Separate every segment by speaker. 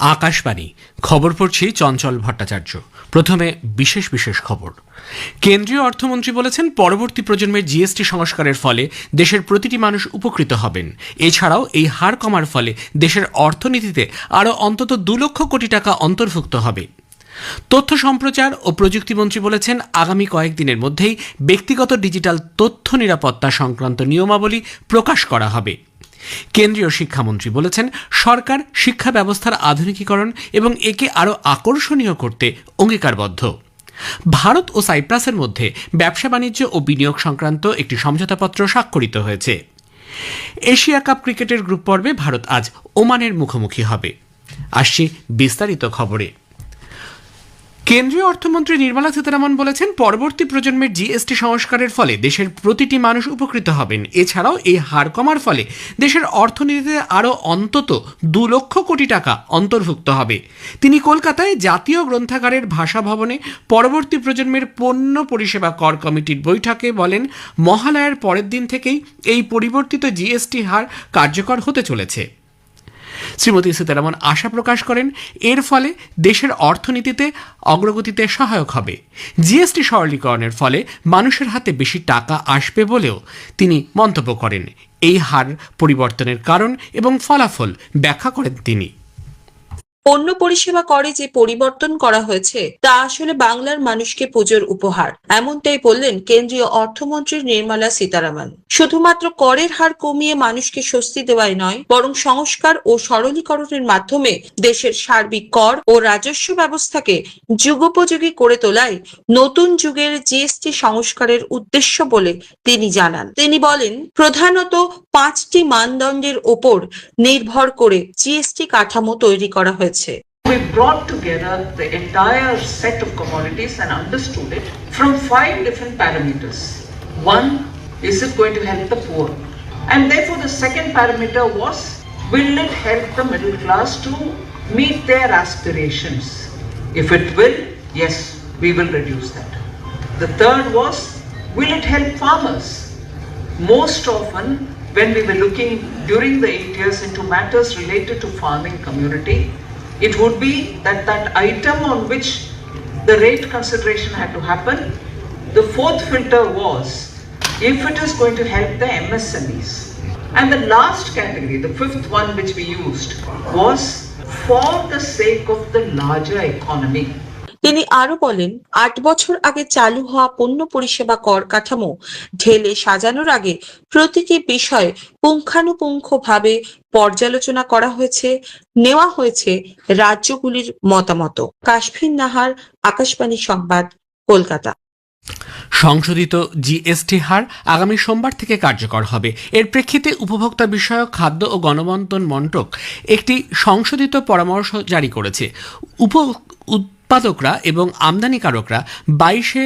Speaker 1: আকাশবাণী। খবর পড়ছি চঞ্চল ভট্টাচার্য। প্রথমে বিশেষ বিশেষ খবর। কেন্দ্রীয় অর্থমন্ত্রী বলেছেন, পরবর্তী প্রজন্মের জিএসটি সংস্কারের ফলে দেশের প্রতিটি মানুষ উপকৃত হবেন। এছাড়াও এই হার কমার ফলে দেশের অর্থনীতিতে আরও অন্তত দু লক্ষ কোটি টাকা অন্তর্ভুক্ত হবে। তথ্য সম্প্রচার ও প্রযুক্তিমন্ত্রী বলেছেন, আগামী কয়েকদিনের মধ্যেই ব্যক্তিগত ডিজিটাল তথ্য নিরাপত্তা সংক্রান্ত নিয়মাবলী প্রকাশ করা হবে। কেন্দ্রীয় শিক্ষামন্ত্রী বলেছেন, সরকার শিক্ষা ব্যবস্থার আধুনিকীকরণ এবং একে আরও আকর্ষণীয় করতে অঙ্গীকারবদ্ধ। ভারত ও সাইপ্রাসের মধ্যে ব্যবসা বাণিজ্য ও বিনিয়োগ সংক্রান্ত একটি সমঝোতাপত্র স্বাক্ষরিত হয়েছে। এশিয়া কাপ ক্রিকেটের গ্রুপ পর্বে ভারত আজ ওমানের মুখোমুখি হবে। আসছি বিস্তারিত খবরে। কেন্দ্রীয় অর্থমন্ত্রী নির্মলা সীতারামন বলেছেন, পরবর্তী প্রজন্মের জিএসটি সংস্কারের ফলে দেশের প্রতিটি মানুষ উপকৃত হবেন। এছাড়াও এই হার কমার ফলে দেশের অর্থনীতিতে আরও অন্তত দু লক্ষ কোটি টাকা অন্তর্ভুক্ত হবে। তিনি কলকাতায় জাতীয় গ্রন্থাগারের ভাষা ভবনে পরবর্তী প্রজন্মের পণ্য পরিষেবা কর কমিটির বৈঠকে বলেন, মহালয়ার পরের দিন থেকেই এই পরিবর্তিত জিএসটি হার কার্যকর হতে চলেছে। শ্রীমতী সীতারামন আশা প্রকাশ করেন, এর ফলে দেশের অর্থনীতিতে অগ্রগতিতে সহায়ক হবে। জিএসটি সরলীকরণের ফলে মানুষের হাতে বেশি টাকা আসবে বলেও তিনি মন্তব্য করেন। এই হার পরিবর্তনের কারণ এবং ফলাফল ব্যাখ্যা করেন তিনি।
Speaker 2: পণ্য পরিষেবা করে যে পরিবর্তন করা হয়েছে, তা আসলে বাংলার মানুষকে পুজোর উপহার। এমনটাই বললেন কেন্দ্রীয় অর্থমন্ত্রী নির্মলা সীতারামন। শুধুমাত্র করের হার কমিয়ে মানুষকে স্বস্তি দেওয়াই নয়, বরং সংস্কার ও সরলীকরণের মাধ্যমে দেশের সার্বিক কর ও রাজস্ব ব্যবস্থাকে যুগোপযোগী করে তোলাই নতুন যুগের জিএসটি সংস্কারের উদ্দেশ্য বলে তিনি জানান। তিনি বলেন, প্রধানত পাঁচটি মানদণ্ডের ওপর নির্ভর করে জিএসটি কাঠামো তৈরি করা হয়েছে।
Speaker 3: We brought together the entire set of commodities and understood it from five different parameters. One, is it going to help the poor? And therefore, the second parameter was, will it help the middle class to meet their aspirations? If it will, yes, we will reduce that. The third was, will it help farmers? Most often, when we were looking during the eight years into matters related to farming community, it would be that that item on which the rate consideration had to happen. The fourth filter was if it is going to help the MSMEs. And the last category, the fifth one which we used, was for the sake of the larger economy.
Speaker 2: তিনি আরও বলেন, আট বছর আগে চালু হওয়া পণ্য পরিষেবা কর কাঠামো ঢেলে সাজানোর আগে প্রতিটি বিষয় পুঙ্খানুপুঙ্খভাবে পর্যালোচনা করা হয়েছে, নেওয়া হয়েছে রাজ্যগুলির মতামত। কাশফিন নাহার, আকাশবাণী সংবাদ, কলকাতা।
Speaker 1: সংশোধিত জিএসটি হার আগামী সোমবার থেকে কার্যকর হবে। এর প্রেক্ষিতে উপভোক্তা বিষয়ক খাদ্য ও গণবন্টন মন্ত্রক একটি সংশোধিত পরামর্শ জারি করেছে। উপ উৎপাদকরা এবং আমদানিকারকরা বাইশে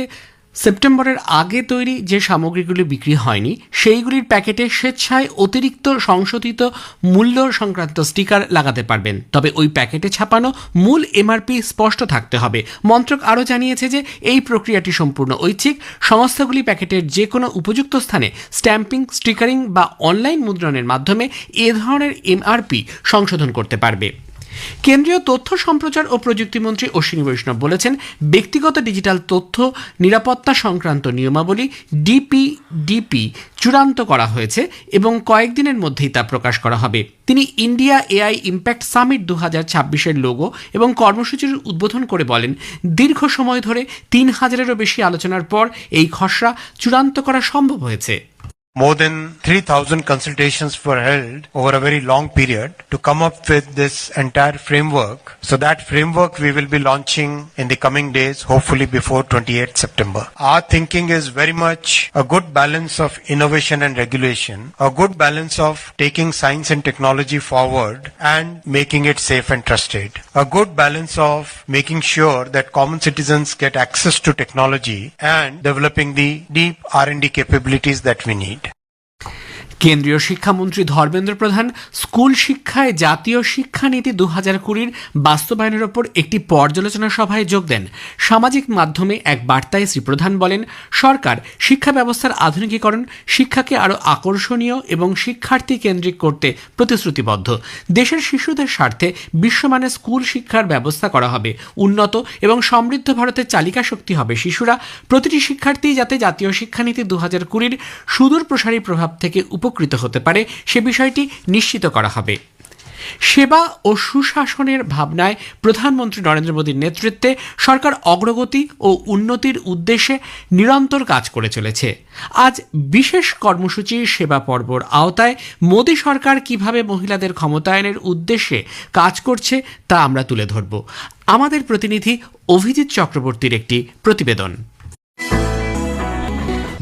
Speaker 1: সেপ্টেম্বরের আগে তৈরি যে সামগ্রীগুলি বিক্রি হয়নি, সেইগুলির প্যাকেটে স্বেচ্ছায় অতিরিক্ত সংশোধিত মূল্য সংক্রান্ত স্টিকার লাগাতে পারবেন। তবে ওই প্যাকেটে ছাপানো মূল এমআরপি স্পষ্ট থাকতে হবে। মন্ত্রক আরও জানিয়েছে যে, এই প্রক্রিয়াটি সম্পূর্ণ ঐচ্ছিক। সংস্থাগুলি প্যাকেটের যে কোনো উপযুক্ত স্থানে স্ট্যাম্পিং, স্টিকারিং বা অনলাইন মুদ্রণের মাধ্যমে এ ধরনের এমআরপি সংশোধন করতে পারবে। কেন্দ্রীয় তথ্য সম্প্রচার ও প্রযুক্তিমন্ত্রী অশ্বিনী বৈষ্ণব বলেছেন, ব্যক্তিগত ডিজিটাল তথ্য নিরাপত্তা সংক্রান্ত নিয়মাবলী ডিপিডিপি চূড়ান্ত করা হয়েছে এবং কয়েকদিনের মধ্যেই তা প্রকাশ করা হবে। তিনি ইন্ডিয়া এআই ইম্প্যাক্ট সামিট দু হাজার ছাব্বিশের লোগো এবং কর্মসূচির উদ্বোধন করে বলেন, দীর্ঘ সময় ধরে তিন হাজারেরও বেশি আলোচনার পর এই খসড়া চূড়ান্ত করা সম্ভব হয়েছে।
Speaker 4: More than 3,000 consultations were held over a very long period to come up with this entire framework. So that framework we will be launching in the coming days, hopefully before 28th September. Our thinking is very much a good balance of innovation and regulation, a good balance of taking science and technology forward and making it safe and trusted, a good balance of making sure that common citizens get access to technology and developing the deep R&D capabilities that we need.
Speaker 1: কেন্দ্রীয় শিক্ষামন্ত্রী ধর্মেন্দ্র প্রধান school শিক্ষায় জাতীয় শিক্ষানীতি দু হাজার কুড়ির বাস্তবায়নের ওপর একটি পর্যালোচনা সভায় যোগ দেন। সামাজিক মাধ্যমে এক বার্তায় শ্রী প্রধান বলেন, সরকার শিক্ষা ব্যবস্থার আধুনিকীকরণ, শিক্ষাকে আরও আকর্ষণীয় এবং শিক্ষার্থী কেন্দ্রিক করতে প্রতিশ্রুতিবদ্ধ। দেশের শিশুদের স্বার্থে বিশ্বমানের স্কুল শিক্ষার ব্যবস্থা করা হবে। উন্নত এবং সমৃদ্ধ ভারতের চালিকা শক্তি হবে। শিশুরা প্রতিটি শিক্ষার্থী যাতে জাতীয় শিক্ষানীতি দু হাজার কুড়ির সুদূর প্রসারী প্রভাব থেকে উপকৃত হতে পারে, সে বিষয়টি নিশ্চিত করা হবে। সেবা ও সুশাসনের ভাবনায় প্রধানমন্ত্রী নরেন্দ্র মোদীর নেতৃত্বে সরকার অগ্রগতি ও উন্নতির উদ্দেশ্যে নিরন্তর কাজ করে চলেছে। আজ বিশেষ কর্মসূচি সেবা পর্বর আওতায় মোদী সরকার কীভাবে মহিলাদের ক্ষমতায়নের উদ্দেশ্যে কাজ করছে তা আমরা তুলে ধরব। আমাদের প্রতিনিধি অভিজিৎ চক্রবর্তীর একটি প্রতিবেদন।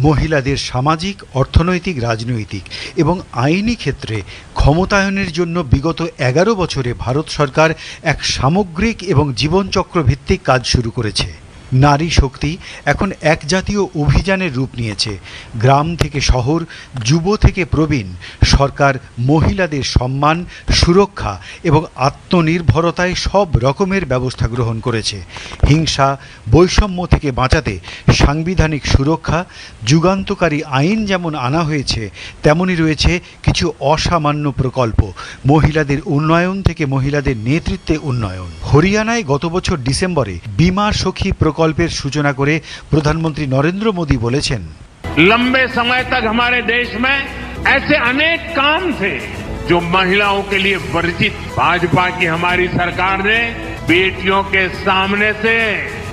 Speaker 5: মহিলাদের সামাজিক, অর্থনৈতিক, রাজনৈতিক এবং আইনি ক্ষেত্রে ক্ষমতায়নের জন্য বিগত এগারো বছরে ভারত সরকার এক সামগ্রিক এবং জীবনচক্র ভিত্তিক কাজ শুরু করেছে। নারী শক্তি এখন এক জাতীয় অভিযানের রূপ নিয়েছে। গ্রাম থেকে শহর, যুব থেকে প্রবীণ, সরকার, মহিলাদের সম্মান, সুরক্ষা এবং আত্মনির্ভরতায় সব রকমের ব্যবস্থা গ্রহণ করেছে। হিংসা, বৈষম্য থেকে বাঁচাতে সাংবিধানিক সুরক্ষা, যুগান্তকারী আইন যেমন আনা হয়েছে তেমনই রয়েছে কিছু অসামান্য প্রকল্প। মহিলাদের উন্নয়ন থেকে মহিলাদের নেতৃত্বে উন্নয়ন। হরিয়ানায় গত বছর ডিসেম্বরে বিমা সখী প্রকল্পের সূচনা করে প্রধানমন্ত্রী নরেন্দ্র মোদী বলেছেন
Speaker 6: लंबे समय तक हमारे देश में ऐसे अनेक काम थे जो महिलाओं के लिए वर्जित भाजपा की हमारी सरकार ने बेटियों के सामने से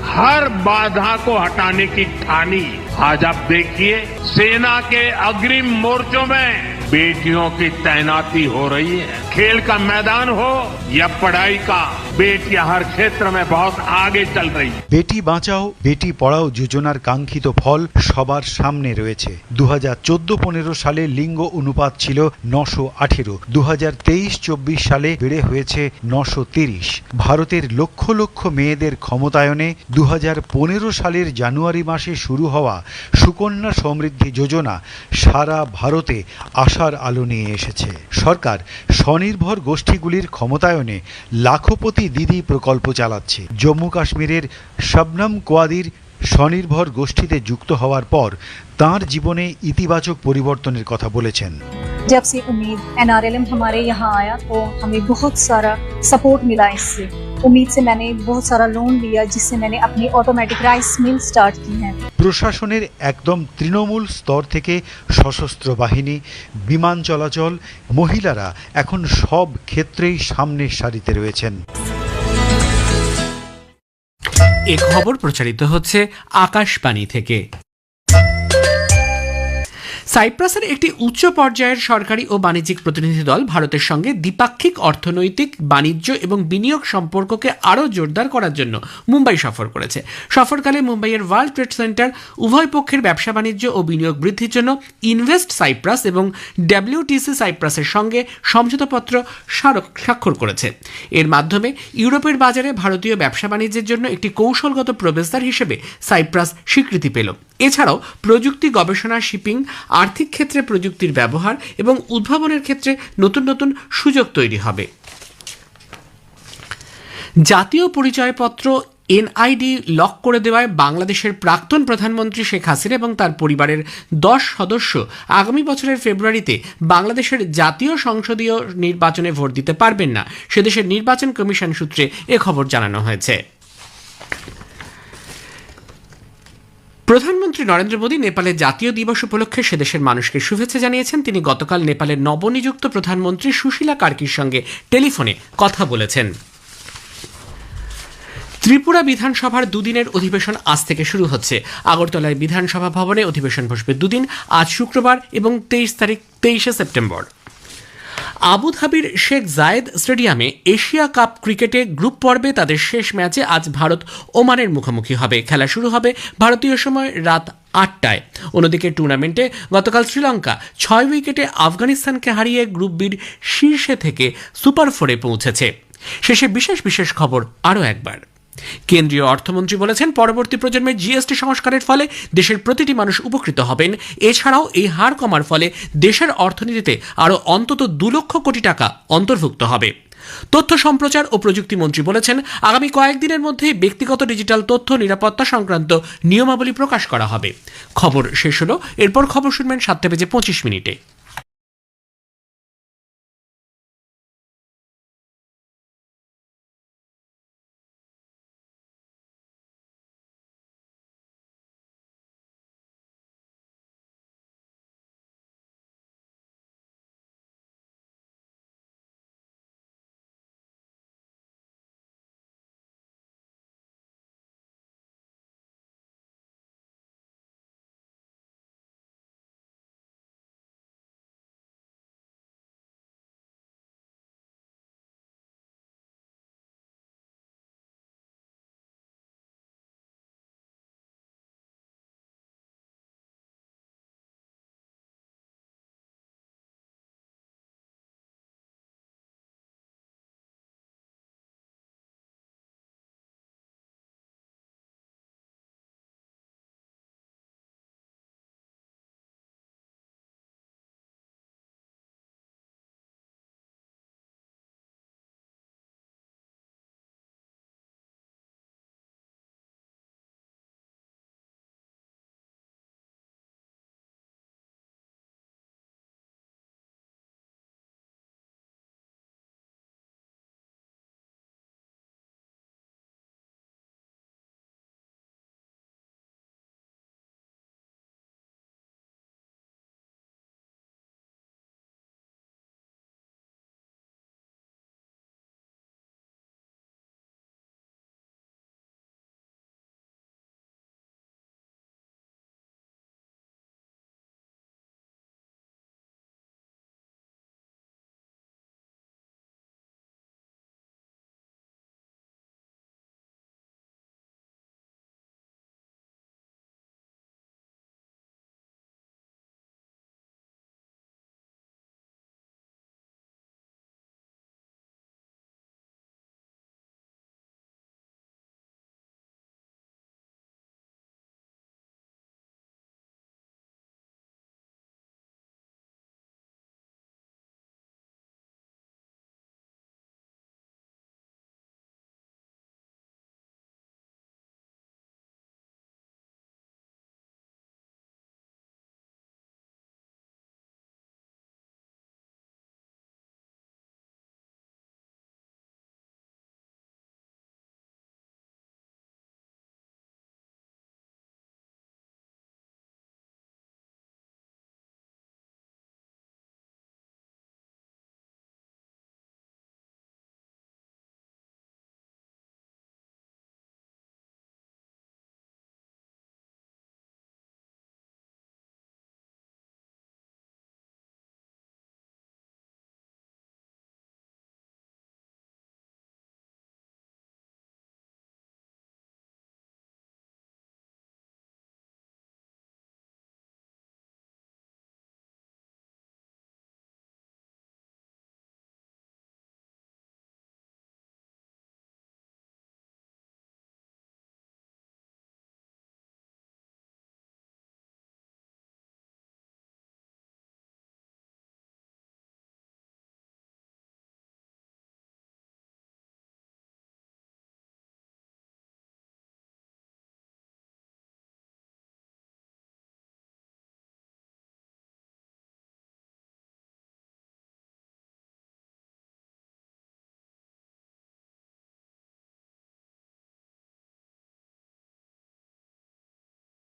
Speaker 6: हर बाधा को हटाने की ठानी आज आप देखिए सेना के अग्रिम मोर्चों में बेटियों की तैनाती हो रही है खेल का मैदान हो या पढ़ाई का बेटियां हर क्षेत्र में बहुत आगे चल रही है
Speaker 5: বেটি বাঁচাও বেটি পড়াও যোজনার কাঙ্ক্ষিত ফল সবার সামনে রয়েছে দু হাজার চোদ্দ পনেরো সালে লিঙ্গ অনুপাত ছিল নশো আঠেরো দু হাজার তেইশ চব্বিশ সালে বেড়ে হয়েছে নশো তিরিশ ভারতের লক্ষ লক্ষ মেয়েদের ক্ষমতায়নে দু হাজার পনেরো সালের জানুয়ারি মাসে শুরু হওয়া সুকন্যা সমৃদ্ধি যোজনা সারা ভারতে আশার আলো নিয়ে এসেছে সরকার স্বনির্ভর গোষ্ঠীগুলির ক্ষমতায়নে লাখপতি দিদি প্রকল্প চালাচ্ছে জম্মু কাশ্মীরের শবনম কোয়াদির স্বনির্ভর গোষ্ঠীতে যুক্ত হওয়ার পর তার জীবনে ইতিবাচক পরিবর্তনের কথা বলেছেন
Speaker 7: जब से उम्मीद एनआरएलएम हमारे यहाँ आया तो हमें बहुत सारा सपोर्ट मिला इससे उम्मीद से मैंने बहुत सारा लोन लिया जिससे मैंने अपनी ऑटोमेटिक राइस मिल स्टार्ट की है
Speaker 5: প্রশাসনের একদম তৃণমূল স্তর থেকে সশস্ত্র বাহিনী, বিমান চলাচল, মহিলারা এখন সব ক্ষেত্রেই সামনের সারিতে রয়েছেন।
Speaker 1: এ খবর প্রচারিত হচ্ছে আকাশবাণী থেকে। সাইপ্রাসের একটি উচ্চ পর্যায়ের সরকারি ও বাণিজ্যিক প্রতিনিধি দল ভারতের সঙ্গে দ্বিপাক্ষিক অর্থনৈতিক, বাণিজ্য এবং বিনিয়োগ সম্পর্ককে আরও জোরদার করার জন্য মুম্বাই সফর করেছে। সফরকালে মুম্বাইয়ের ওয়ার্ল্ড ট্রেড সেন্টার উভয় পক্ষের ব্যবসা বাণিজ্য ও বিনিয়োগ বৃদ্ধির জন্য ইনভেস্ট সাইপ্রাস এবং ডাব্লিউটিসি সাইপ্রাসের সঙ্গে সমঝোতাপত্র স্বাক্ষর করেছে। এর মাধ্যমে ইউরোপের বাজারে ভারতীয় ব্যবসা বাণিজ্যের জন্য একটি কৌশলগত প্রবেশদ্বার হিসেবে সাইপ্রাস স্বীকৃতি পেল। এছাড়াও প্রযুক্তি গবেষণা, শিপিং আর্থিক ক্ষেত্রে প্রযুক্তির ব্যবহার এবং উদ্ভাবনের ক্ষেত্রে নতুন নতুন সুযোগ তৈরি হবে। জাতীয় পরিচয়পত্র এনআইডি লক করে দেওয়ায় বাংলাদেশের প্রাক্তন প্রধানমন্ত্রী শেখ হাসিনা এবং তার পরিবারের দশ সদস্য আগামী বছরের ফেব্রুয়ারিতে বাংলাদেশের জাতীয় সংসদীয় নির্বাচনে ভোট দিতে পারবেন না। সেদেশের নির্বাচন কমিশন সূত্রে এ খবর জানানো হয়েছে। প্রধানমন্ত্রী নরেন্দ্র মোদী নেপালের জাতীয় দিবস উপলক্ষে সেদেশের মানুষকে শুভেচ্ছা জানিয়েছেন। তিনি গতকাল নেপালের নবনিযুক্ত প্রধানমন্ত্রী সুশীলা কার্কির সঙ্গে টেলিফোনে কথা বলেছেন। ত্রিপুরা বিধানসভার দুদিনের অধিবেশন আজ থেকে শুরু হচ্ছে। আগরতলায় বিধানসভা ভবনে অধিবেশন বসবে দুদিন, আজ শুক্রবার এবং তেইশ তারিখ তেইশে সেপ্টেম্বর। আবুধাবির শেখ জায়েদ স্টেডিয়ামে এশিয়া কাপ ক্রিকেটে গ্রুপ পর্বে তাদের শেষ ম্যাচে আজ ভারত ওমানের মুখোমুখি হবে। খেলা শুরু হবে ভারতীয় সময় রাত আটটায়। অন্যদিকে টুর্নামেন্টে গতকাল শ্রীলঙ্কা ছয় উইকেটে আফগানিস্তানকে হারিয়ে গ্রুপ বির শীর্ষে থেকে সুপার ফোরে পৌঁছেছে। শেষে বিশেষ বিশেষ খবর আরও একবার। কেন্দ্রীয় অর্থমন্ত্রী বলেছেন, পরবর্তী প্রজন্মের জিএসটি সংস্কারের ফলে দেশের প্রতিটি মানুষ উপকৃত হবেন। এছাড়াও এই হার কমার ফলে দেশের অর্থনীতিতে আরও অন্তত দু লক্ষ কোটি টাকা অন্তর্ভুক্ত হবে। তথ্য সম্প্রচার ও প্রযুক্তি মন্ত্রী বলেছেন, আগামী কয়েকদিনের মধ্যে ব্যক্তিগত ডিজিটাল তথ্য নিরাপত্তা সংক্রান্ত নিয়মাবলী প্রকাশ করা হবে। খবর শেষ হলো, এরপর খবর শুনবেন সাতটা বেজে পঁচিশ মিনিটে।